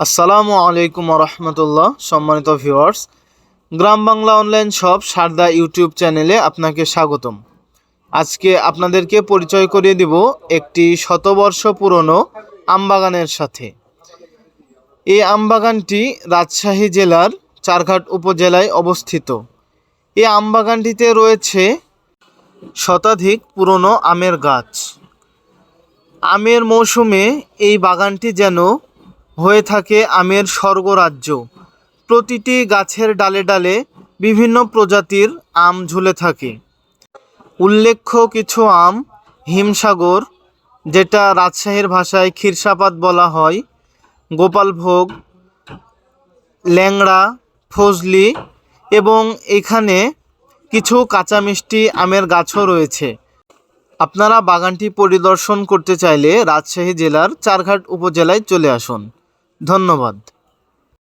আসসালামু আলাইকুম রহমতুল্লাহ সম্মানিত ভিউয়ার্স। গ্রাম Bangla online shop Sarada YouTube চ্যানেলে আপনাকে স্বাগতম। আজকে আপনাদেরকে পরিচয় করিয়ে দিব একটি শতবর্ষ পুরনো আমবাগানের সাথে। এই আমবাগানটি রাজশাহী জেলার চারঘাট উপজেলায় অবস্থিত। এই আমবাগানটিতে রয়েছে শতাধিক পুরনো আমের গাছ। আমের মৌসুমে এই বাগানটি যেন হয়ে থাকে আমের স্বর্গরাজ্য। প্রতিটি গাছের ডালে ডালে বিভিন্ন প্রজাতির আম ঝুলে থাকে। উল্লেখ্য কিছু আম হিমসাগর, যেটা রাজশাহীর ভাষায় ক্ষীরসাপাত বলা হয়, গোপালভোগ, ল্যাংড়া, ফজলি এবং এখানে কিছু কাঁচা মিষ্টি আমের গাছও রয়েছে। আপনারা বাগানটি পরিদর্শন করতে চাইলে রাজশাহী জেলার চারঘাট উপজেলায় চলে আসুন। ধন্যবাদ।